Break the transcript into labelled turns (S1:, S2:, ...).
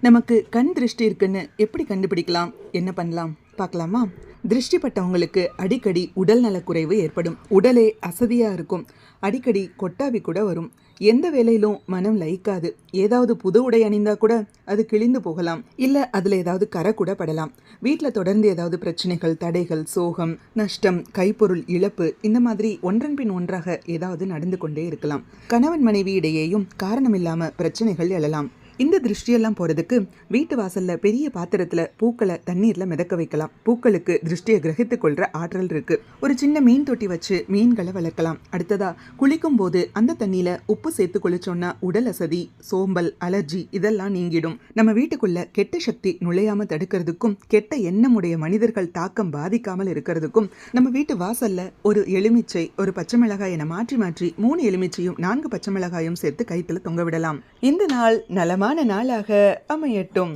S1: நமக்கு கண் திருஷ்டி இருக்குன்னு எப்படி கண்டுபிடிக்கலாம்? என்ன பண்ணலாம்? பார்க்கலாமா? திருஷ்டிப்பட்டவங்களுக்கு அடிக்கடி உடல் நலக்குறைவு ஏற்படும். உடலே அசதியாக இருக்கும். அடிக்கடி கொட்டாவி கூட வரும். எந்த வேலையிலும் மனம் லயிக்காது. ஏதாவது புது உடை அணிந்தா கூட அது கிழிந்து போகலாம். இல்லை அதில் ஏதாவது கரை கூட படலாம். வீட்டில் தொடர்ந்து ஏதாவது பிரச்சனைகள் தடைகள் சோகம் நஷ்டம் கைப்பொருள் இழப்பு இந்த மாதிரி ஒன்றன் பின் ஒன்றாக ஏதாவது நடந்து கொண்டே இருக்கலாம். கணவன் மனைவி இடையேயும் காரணமில்லாம பிரச்சனைகள் எழலாம். இந்த திருஷ்டியெல்லாம் போகிறதுக்கு வீட்டு வாசலில் பெரிய பாத்திரத்தில் பூக்களை தண்ணீரில் மிதக்க வைக்கலாம். பூக்களுக்கு திருஷ்டியை கிரகித்துக் கொள்கிற ஆற்றல் இருக்குது ஒரு சின்ன மீன் தொட்டி வச்சு மீன்களை வளர்க்கலாம். அடுத்ததாக குளிக்கும் போது அந்த தண்ணியில் உப்பு சேர்த்து குளிச்சோன்னா உடல் அசதி சோம்பல் அலர்ஜி இதெல்லாம் நீங்கிடும். நம்ம வீட்டுக்குள்ள கெட்ட சக்தி நுழையாமல் தடுக்கிறதுக்கும் கெட்ட எண்ணமுடைய மனிதர்கள் தாக்கம் பாதிக்காமல் இருக்கிறதுக்கும் நம்ம வீட்டு வாசலில் ஒரு எலுமிச்சை ஒரு பச்சை மிளகாய் என மாற்றி மாற்றி மூணு எலுமிச்சையும் நான்கு பச்சை மிளகாயும் சேர்த்து கைத்தில் தொங்க விடலாம். இந்த நாள் நலமான நாளாக அமையட்டும்.